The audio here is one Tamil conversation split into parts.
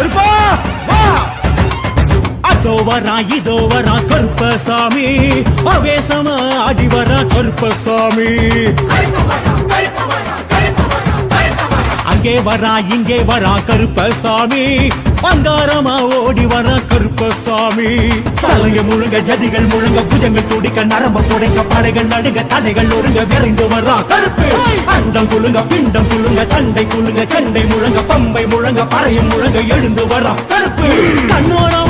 கருப்பா வா. அதோ வரா இதோ வரா கருப்பசாமி. அவேசமா அடி வரா கருப்பசாமி. அங்கே வரா இங்கே வரா கருப்பசாமி. அங்காரமா ஓடி வர கருப்பசாமி. சலங்க முழுங்க ஜதிகள் முழுங்க புஜங்கள் துடிக்க நரம்ப துடைக்க படைகள் நடுங்க தடைகள் ஒருங்க விரைந்து வரா கருப்பு. அண்டம் குழுங்க பிண்டம் குழுங்க தண்டை குழுங்க சண்டை முழங்க பம்பை முழங்க பறையும் முழங்க எழுந்து வரா கருப்பு. கண்ணோரமா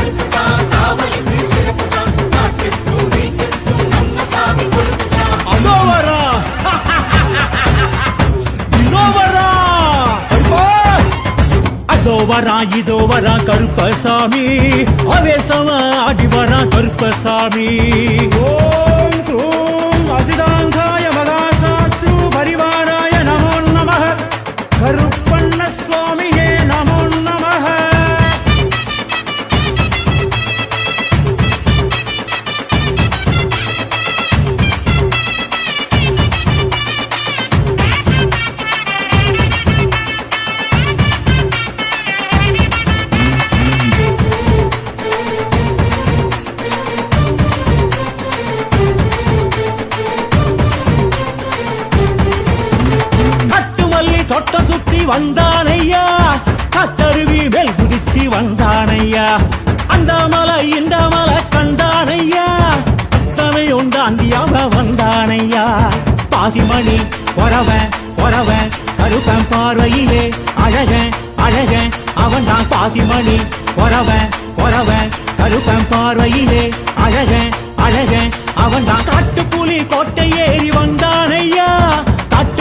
வரா இதோ வரா கருப்பசாமி. அவேசமா அடி வரா கருப்பசாமி. ஓ வந்தானையா? கத்தருவி மேல் குதிச்சு வந்தானையா? அந்த மலை இந்த மலை கண்டானையா? அத்தனை உண்டாந்தியாம வந்தானையா? பாசிமணி பொறவ பொறவ கருப்பன் பார்வையிலே அழக அழக அவன் தான் பாசிமணி. பொறவ பொறவ கருப்பன் பார்வையிலே அழக அழக அவன் தான் காட்டுப்புலி கோட்டை ஏறி வந்தானையா?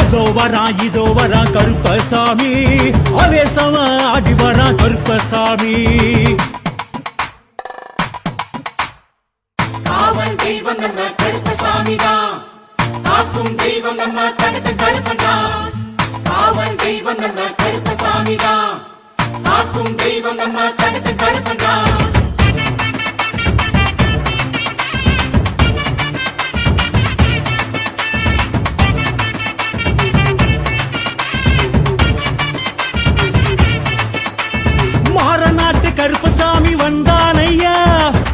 அதோ வரா இதோ வரா கருப்பசாமி. அவேசமா அடி வரா கருப்பசாமி. காவல் தெய்வம் நம்ம கருப்பசாமி தான். காக்கும் தெய்வம் நம்ம கடுத்த கருப்பன் தான். காவல் தெய்வம் நம்ம கருப்பசாமி தான். காக்கும் தெய்வம் நம்ம கடுத்த கருப்பன் தான். கருப்பசாமி வந்தானையா?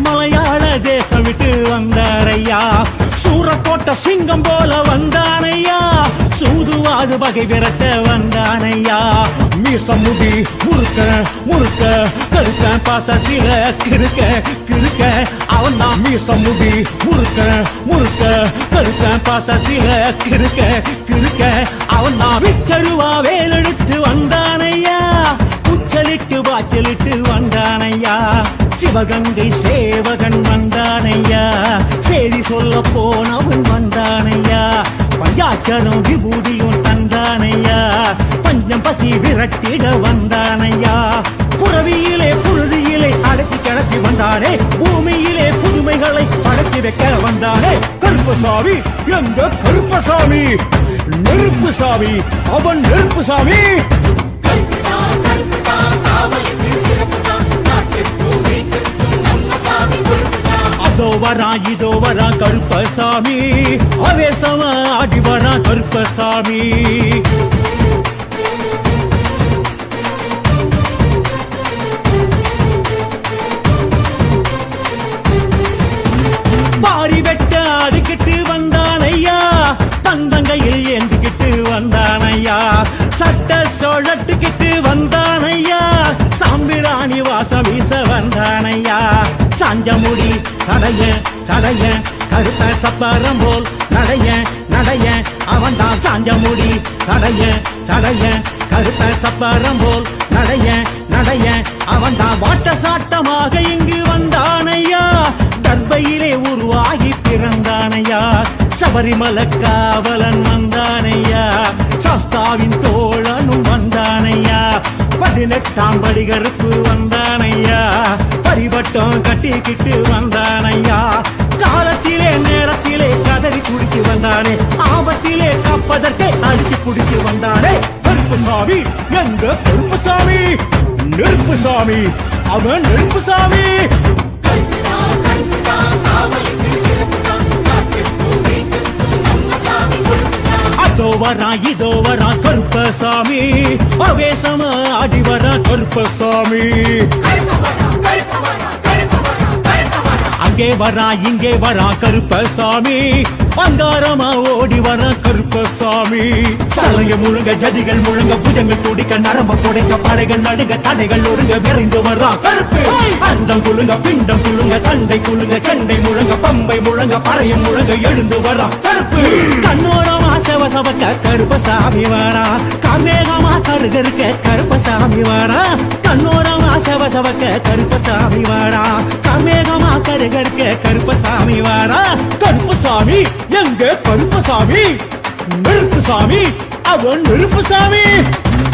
மலையாள தேசம் விட்டு வந்தாரையா? சூரக்கோட்ட சிங்கம் போல வந்தானையா? சூதுவாது வகை விரட்ட வந்தானையா? மீச முடி முறுக்க முறுக்க கருக்க பாசத்தில கிருக்க கிருக்க அவன் தான் மீச முடி முறுக்க முறுக்க கருக்க பாசத்தில கிருக்க கிருக்க அவன் தான் விச்சருவா வேலெடுத்து வந்தானையா? உச்சலிட்டு வாச்சலிட்டு வந்தானையா? சிவகங்கை சேவகன் வந்தானையா? செய்தி சொல்ல போனவன் வந்தானையா? பஞ்சாச்சனும் விபூதியும் தந்தானையா? பஞ்சம் பசி விரட்டிட வந்தானையா? புறவியிலே புழுதியிலே அடைச்சி கிளப்பி வந்தானே? பூமியிலே புதுமைகளை அடைச்சி வைக்க வந்தானே? கருப்பசாமி எங்க கருப்பசாமி? நெருப்புசாமி அவன் நெருப்பு சாமி அதோ வரா இதோ வரா கருப்பசாமி. அவேசமா ஆடி வரா கருப்பசாமி. பாரி பஞ்சமுடி சடைய சடைய கருத்த சப்பரம் போல் நடைய நடைய அவன் தான் சாஞ்சமுடி சடைய சடைய கருத்த சப்பரம் போல் நடைய நடைய அவன் தான் வாட்ட சாட்டமாக இங்கு வந்தானையா? தர்பையிலே உருவாகி பிறந்தானையா? சபரிமல காவலன் வந்தானையா? சாஸ்தாவின் தோழனும் வந்தானையா? பதினெட்டாம் படிகருப்பு பரிவட்டம் வந்தானையா? காலத்திலே நேரத்திலே கதறி குடித்து வந்தானே. ஆபத்திலே காப்பதற்கே அழுத்தி குடித்து வந்தானே. நெருப்பு சாமி எங்க நெருப்பு சாமி? நெருப்பு சாமி அவன் நெருப்பு சாமி. அதோ வரா இதோ வரா கருப்பசாமி அவேசமா ஆடி வரா கருப்பசாமி அங்கே வரா இங்கே வரா கருப்பசாமி. அங்காரமா ஓடி வரா கருப்பசாமி. சலங்க முழுங்க ஜதிகள் முழுங்க புஜங்கள் துடிக்க நரம்ப புடைக்க படைகள் நடுங்க தலைகள் ஒழுங்க விரைந்து வரா கருப்பு. அந்தம் குழுங்க பிண்டம் குழுங்க தண்டை குழுங்க சண்டை முழங்க பம்பை முழங்க பறையும் முழங்க எழுந்து வரா கருப்பு. கண்ணோரமா செவசவக்க கருப்பசாமி வாரா கமேகமா கருகருக்க கருப்பசாமி வாரா. வசவக்க கருப்பசாமி வாடா. காமேகமா கருகருக்க கருப்பசாமி வாடா. கருப்பசாமி எங்க கருப்பசாமி? நெருப்பு சாமி அவன் நெருப்பு சாமி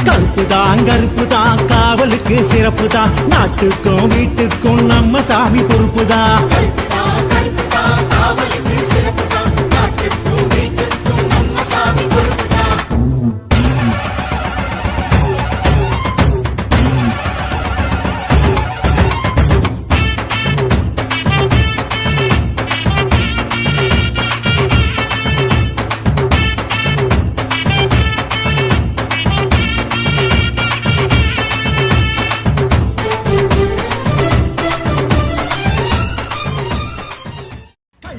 கருப்பு தான் கருப்பு தான் காவலுக்கு சிறப்பு தான் நாட்டுக்கும் வீட்டுக்கும் நம்ம சாமி பொறுப்பு தான்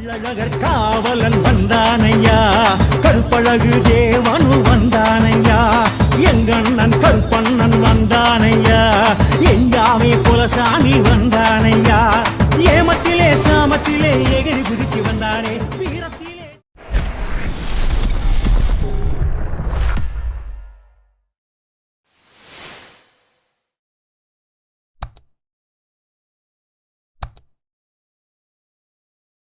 கள்ளழகர் காவலன் வந்தானையா? கருப்பழகு தேவனு வந்தானையா? எங்கண்ணன் கருப்பண்ணன் வந்தானையா? எங்காமே குலசாமி வந்தானையா? ஏமத்திலே சாமத்திலே எகிரி பிடிச்சு வந்தானே? வீரத்தை